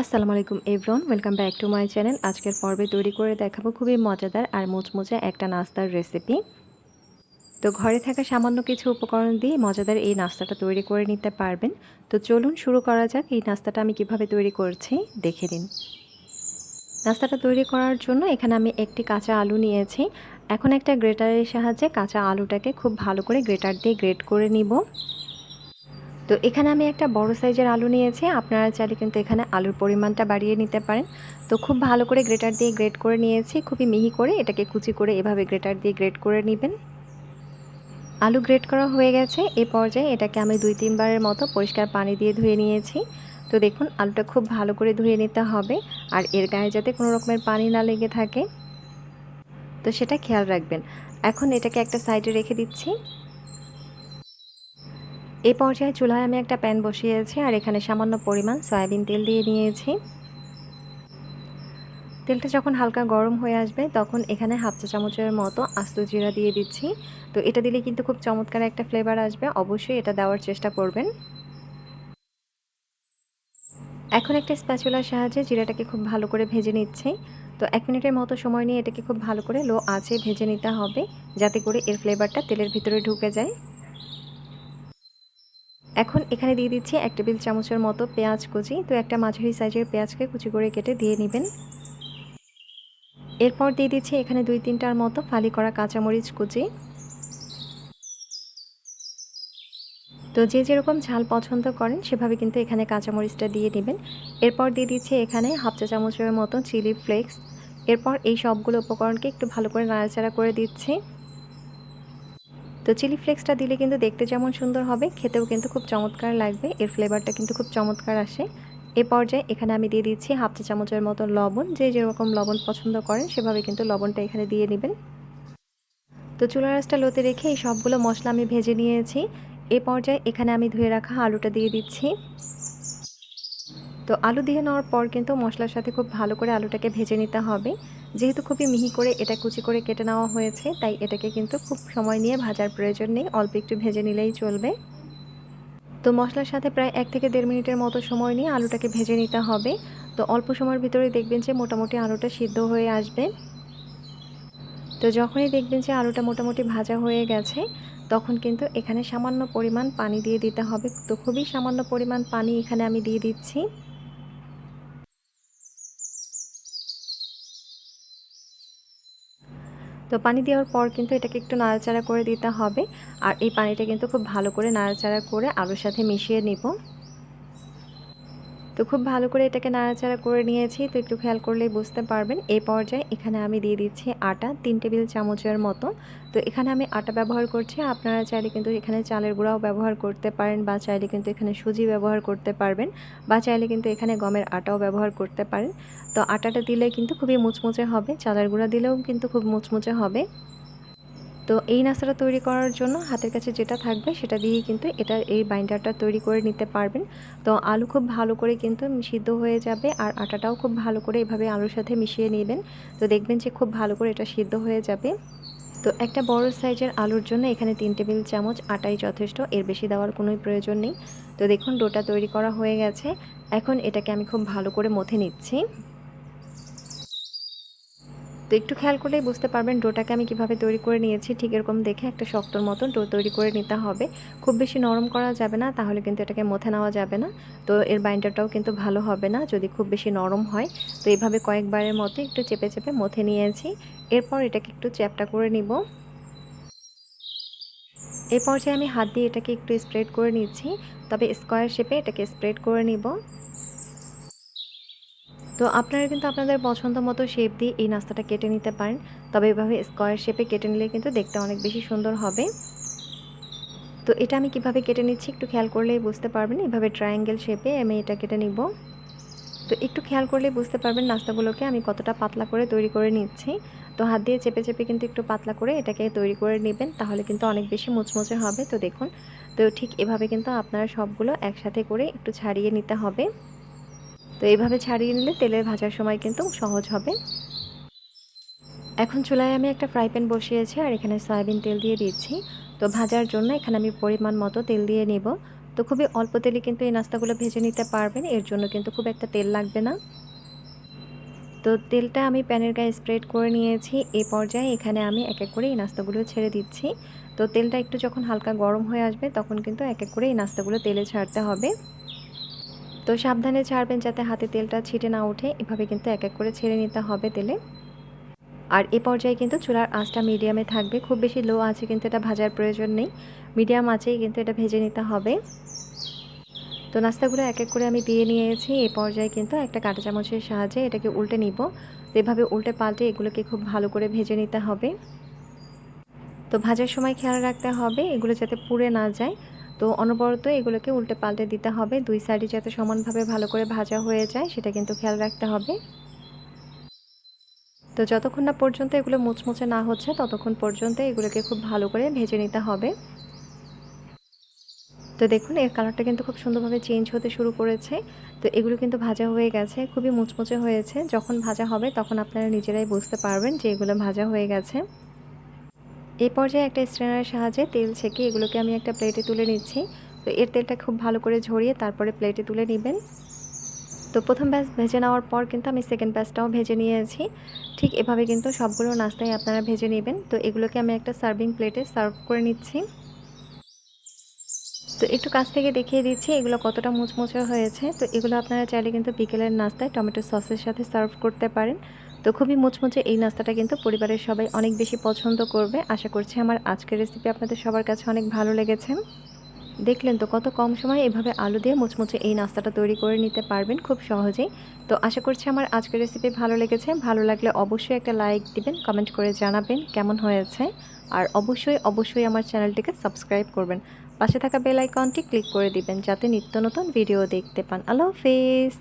আসসালামু আলাইকুম everyone welcome back to my channel আজকের পর্বে তৈরি করে দেখাবো খুবই মজাদার আর মুচমুচে একটা নাস্তার রেসিপি তো ঘরে থাকা সামান্য কিছু উপকরণ দিয়ে মজাদার এই নাস্তাটা তৈরি করে নিতে পারবেন। তো চলুন শুরু করা যাক, এই নাস্তাটা আমি কীভাবে তৈরি করছি, দেখে নিন। নাস্তাটা তৈরি করার জন্য এখানে আমি একটি কাঁচা আলু নিয়েছি। এখন একটা গ্রেটারের সাহায্যে কাঁচা আলুটাকে খুব ভালো করে গ্রেটার দিয়ে গ্রেট করে নিব। তো এখানে আমি একটা বড় সাইজের আলু নিয়েছি। আপনারা চাইলে কিন্তু এখানে আলুর পরিমাণটা বাড়িয়ে নিতে পারেন। তো খুব ভালো করে গ্রেটার দিয়ে গ্রেট করে নিয়েছি। খুবই মিহি করে এটাকে কুচি করে এভাবে গ্রেটার দিয়ে গ্রেট করে নেবেন। আলু গ্রেট করা হয়ে গেছে। এ পর্যায়ে এটাকে আমি দুই তিনবারের মতো পরিষ্কার পানি দিয়ে ধুয়ে নিয়েছি। তো দেখুন, আলুটা খুব ভালো করে ধুয়ে নিতে হবে। আর এর গায়ে যাতে কোনো রকমের পানি না লেগে থাকে। তো সেটা খেয়াল রাখবেন। এখন এটাকে একটা সাইডে রেখে দিচ্ছি। এই পর্যায়ে চুলায় আমি একটা প্যান বসিয়েছি আর এখানে সামান্য পরিমাণ সয়াবিন তেল দিয়ে নিয়েছি। তেলটা যখন হালকা গরম হয়ে আসবে, তখন এখানে হাফ চা চামচের মতো আস্ত জিরা দিয়ে দিচ্ছি। তো এটা দিলে কিন্তু খুব চমৎকার একটা ফ্লেভার আসবে। অবশ্যই এটা দেওয়ার চেষ্টা করবেন। এখন একটা স্প্যাচুলার সাহায্যে জিরাটাকে খুব ভালো করে ভেজে নিচ্ছি। তো এক মিনিটের মতো সময় নিয়ে এটাকে খুব ভালো করে লো আঁচে ভেজে নিতে হবে, যাতে করে এর ফ্লেভারটা তেলের ভিতরে ঢুকে যায়। এখন এখানে দিয়ে দিচ্ছি এক টেবিল চামচের মতো পেঁয়াজ কুচি। তো একটা মাঝারি সাইজের পেঁয়াজকে কুচি করে কেটে দিয়ে নেবেন। এরপর দিয়ে দিচ্ছি এখানে দুই তিনটার মতো ফালি করা কাঁচামরিচ কুচি। তো যে যেরকম ঝাল পছন্দ করেন, সেভাবে কিন্তু এখানে কাঁচামরিচটা দিয়ে নেবেন। এরপর দিয়ে দিচ্ছি এখানে হাফ চা চামচের মতো চিলি ফ্লেক্স। এরপর এই সবগুলো উপকরণকে একটু ভালো করে নাড়াচাড়া করে দিচ্ছি। তো চিলি ফ্লেক্সটা দিলে কিন্তু দেখতে যেমন সুন্দর হবে, খেতেও কিন্তু খুব চমৎকার লাগবে। এর ফ্লেভারটা কিন্তু খুব চমৎকার আসে। এ পর্যায়ে এখানে আমি দিয়ে দিচ্ছি হাফ চা চামচের মতো লবণ। যে যেরকম লবণ পছন্দ করেন সেভাবে কিন্তু লবণটা এখানে দিয়ে নেবেন। তো চুলা রাসটা লোতে রেখে এই সবগুলো মশলা আমি ভেজে নিয়েছি। এ পর্যায়ে এখানে আমি ধুয়ে রাখা আলুটা দিয়ে দিচ্ছি। তো আলু দিয়ে নেওয়ার পর কিন্তু মশলার সাথে খুব ভালো করে আলুটাকে ভেজে নিতে হবে। যেহেতু খুবই মিহি করে এটা কুচি করে কেটে নেওয়া হয়েছে, তাই এটাকে কিন্তু খুব সময় নিয়ে ভাজার প্রয়োজন নেই, অল্প একটু ভেজে নিলেই চলবে। তো মশলার সাথে প্রায় এক থেকে দেড় মিনিটের মতো সময় নিয়ে আলুটাকে ভেজে নিতে হবে। তো অল্প সময়ের ভিতরে দেখবেন যে মোটামুটি আলুটা সিদ্ধ হয়ে আসবে। তো যখনই দেখবেন যে আলুটা মোটামুটি ভাজা হয়ে গেছে, তখন কিন্তু এখানে সামান্য পরিমাণ পানি দিয়ে দিতে হবে। তো খুবই সামান্য পরিমাণ পানি এখানে আমি দিয়ে দিচ্ছি। তো পানি দেওয়ার পর কিন্তু এটাকে একটু নাড়াচাড়া করে দিতে হবে। আর এই পানিটা কিন্তু খুব ভালো করে নাড়াচাড়া করে আলুর সাথে মিশিয়ে নিব। তো খুব ভালো করে এটাকে নাড়াচাড়া করে নিয়েছি। তো একটু খেয়াল করলেই বুঝতে পারবেন। এই পর্যায়ে এখানে আমি দিয়ে দিচ্ছি আটা, তিন টেবিল চামচের মতো। তো এখানে আমি আটা ব্যবহার করছি। আপনারা চাইলে কিন্তু এখানে চালের গুঁড়াও ব্যবহার করতে পারেন বা চাইলে কিন্তু এখানে সুজি ব্যবহার করতে পারবেন বা চাইলে কিন্তু এখানে গমের আটাও ব্যবহার করতে পারেন। তো আটাটা দিলে কিন্তু খুবই মুচমুচে হবে। চালের গুঁড়া দিলেও কিন্তু খুব মুচমুচে হবে। তো এই নাস্তাটা তৈরি করার জন্য হাতের কাছে যেটা থাকবে সেটা দিয়েই কিন্তু এটা এই বাইন্ডারটা তৈরি করে নিতে পারবেন। তো আলু খুব ভালো করে কিন্তু সিদ্ধ হয়ে যাবে আর আটাটাও খুব ভালো করে এভাবে আলুর সাথে মিশিয়ে নেবেন। তো দেখবেন যে খুব ভালো করে এটা সিদ্ধ হয়ে যাবে। তো একটা বড় সাইজের আলুর জন্য এখানে তিন টেবিল চামচ আটাই যথেষ্ট, এর বেশি দেওয়ার কোনোই প্রয়োজন নেই। তো দেখুন ডোটা তৈরি করা হয়ে গেছে। এখন এটাকে আমি খুব ভালো করে মথে নিচ্ছি। তো একটু খেয়াল করলেই বুঝতে পারবেন ডোটাকে আমি কীভাবে তৈরি করে নিয়েছি। ঠিক এরকম দেখে একটা শক্তর মতন ডো তৈরি করে নিতে হবে। খুব বেশি নরম করা যাবে না, তাহলে কিন্তু এটাকে মথে নেওয়া যাবে না। তো এর বাইন্ডারটাও কিন্তু ভালো হবে না যদি খুব বেশি নরম হয়। তো এইভাবে কয়েকবারের মতো একটু চেপে চেপে মথে নিয়েছি। এরপর এটাকে একটু চ্যাপটা করে নিব। এই পর্যায়ে আমি হাত দিয়ে এটাকে একটু স্প্রেড করে নিচ্ছি। তবে স্কোয়ার শেপে এটাকে স্প্রেড করে নিব। তো আপনারা কিন্তু আপনাদের পছন্দ মতো শেপ দিয়ে এই নাস্তাটা কেটে নিতে পারেন। তবে এভাবে স্কোয়ার শেপে কেটে নিলে কিন্তু দেখতে অনেক বেশি সুন্দর হবে। তো এটা আমি কীভাবে কেটে নিচ্ছি একটু খেয়াল করলেই বুঝতে পারবেন। এভাবে ট্রায়াঙ্গেল শেপে আমি এটা কেটে নিব। তো একটু খেয়াল করলেই বুঝতে পারবেন নাস্তাগুলোকে আমি কতটা পাতলা করে তৈরি করে নিচ্ছি। তো হাত দিয়ে চেপে চেপে কিন্তু একটু পাতলা করে এটাকে তৈরি করে নেবেন, তাহলে কিন্তু অনেক বেশি মুচমুচে হবে। তো দেখুন, তো ঠিক এভাবে কিন্তু আপনারা সবগুলো একসাথে করে একটু ছাড়িয়ে নিতে হবে। তো এইভাবে ছাড়িয়ে নিলে তেলের ভাজার সময় কিন্তু সহজ হবে। এখন চুলায় আমি একটা ফ্রাই প্যান বসিয়েছি আর এখানে সয়াবিন তেল দিয়ে দিচ্ছি। তো ভাজার জন্য এখানে আমি পরিমাণ মতো তেল দিয়ে নেব। তো খুবই অল্প তেলে কিন্তু এই নাস্তাগুলো ভেজে নিতে পারবেন, এর জন্য কিন্তু খুব একটা তেল লাগবে না। তো তেলটা আমি প্যানের গায়ে স্প্রেড করে নিয়েছি এই পর্যায়ে এখানে আমি এক এক করে এই নাস্তাগুলো ছেড়ে দিচ্ছি। তো তেলটা একটু যখন হালকা গরম হয়ে আসবে, তখন কিন্তু এক এক করে এই নাস্তাগুলো তেলে ছাড়তে হবে। তো সাবধানে ছাড়বেন যাতে হাতে তেলটা ছিটে না ওঠে। এভাবে কিন্তু এক এক করে ছেড়ে নিতে হবে তেলে। আর এ পর্যায়ে কিন্তু চুলার আঁচটা মিডিয়ামে থাকবে। খুব বেশি লো আছে কিন্তু এটা ভাজার প্রয়োজন নেই। মিডিয়াম আঁচেই কিন্তু এটা ভেজে নিতে হবে। তো নাস্তাগুলো এক এক করে আমি দিয়ে নিয়েছি। এ পর্যায়ে কিন্তু একটা কাঁটা চামচের সাহায্যে এটাকে উল্টে নিব। তো এভাবে উল্টে পাল্টে এগুলোকে খুব ভালো করে ভেজে নিতে হবে। তো ভাজার সময় খেয়াল রাখতে হবে। এগুলো যাতে পুড়ে না যায়। তো অনবরত এগুলোকে উল্টে পাল্টে দিতে হবে। দুই সাইডে যাতে সমানভাবে ভালো করে ভাজা হয়ে যায়, সেটা কিন্তু খেয়াল রাখতে হবে। তো যতক্ষণ না পর্যন্ত এগুলো মুচমুচে না হচ্ছে, ততক্ষণ পর্যন্ত এগুলোকে খুব ভালো করে ভেজে নিতে হবে। তো দেখুন, এর কালারটা কিন্তু খুব সুন্দরভাবে চেঞ্জ হতে শুরু করেছে। তো এগুলো কিন্তু ভাজা হয়ে গেছে, খুবই মুচমুচে হয়েছে। যখন ভাজা হবে, তখন আপনারা নিজেরাই বুঝতে পারবেন যে এগুলো ভাজা হয়ে গেছে। এই পর্যায়ে একটা স্ট্রেনারের সাহায্যে তেল ছেঁকে এগুলোকে আমি একটা প্লেটে তুলে নিচ্ছি। তো এর তেলটা খুব ভালো করে ঝরিয়ে তারপরে প্লেটে তুলে নেবেন। তো প্রথম ব্যাচ ভেজে নেওয়ার পর কিন্তু আমি সেকেন্ড ব্যাচটাও ভেজে নিয়েছি। ঠিক এভাবে কিন্তু সবগুলো নাস্তাই আপনারা ভেজে নেবেন। তো এগুলোকে আমি একটা সার্ভিং প্লেটে সার্ভ করে নিচ্ছি। তো একটু কাছ থেকে দেখিয়ে দিচ্ছি এগুলো কতটা মুচমুচে হয়েছে। তো এগুলো আপনারা চাইলে কিন্তু বিকেলের নাস্তায় টমেটো সসের সাথে সার্ভ করতে পারেন। তো খুবই মুচমুচে এই নাস্তাটা কিন্তু পরিবারের সবাই অনেক বেশি পছন্দ করবে। আশা করছি আমার আজকের রেসিপি আপনাদের সবার কাছে অনেক ভালো লেগেছে। দেখলেন তো কত কম সময় এভাবে আলু দিয়ে মুচমুচে এই নাস্তাটা তৈরি করে নিতে পারবেন খুব সহজেই। তো আশা করছি আমার আজকের রেসিপি ভালো লেগেছে। ভালো লাগলে অবশ্যই একটা লাইক দিবেন কমেন্ট করে জানাবেন কেমন হয়েছে। আর অবশ্যই অবশ্যই আমার চ্যানেলটিকে সাবস্ক্রাইব করবেন। পাশে থাকা বেল আইকনটি ক্লিক করে দিবেন, যাতে নিত্য নতুন ভিডিও দেখতে পান। আল্লাহ হাফেজ!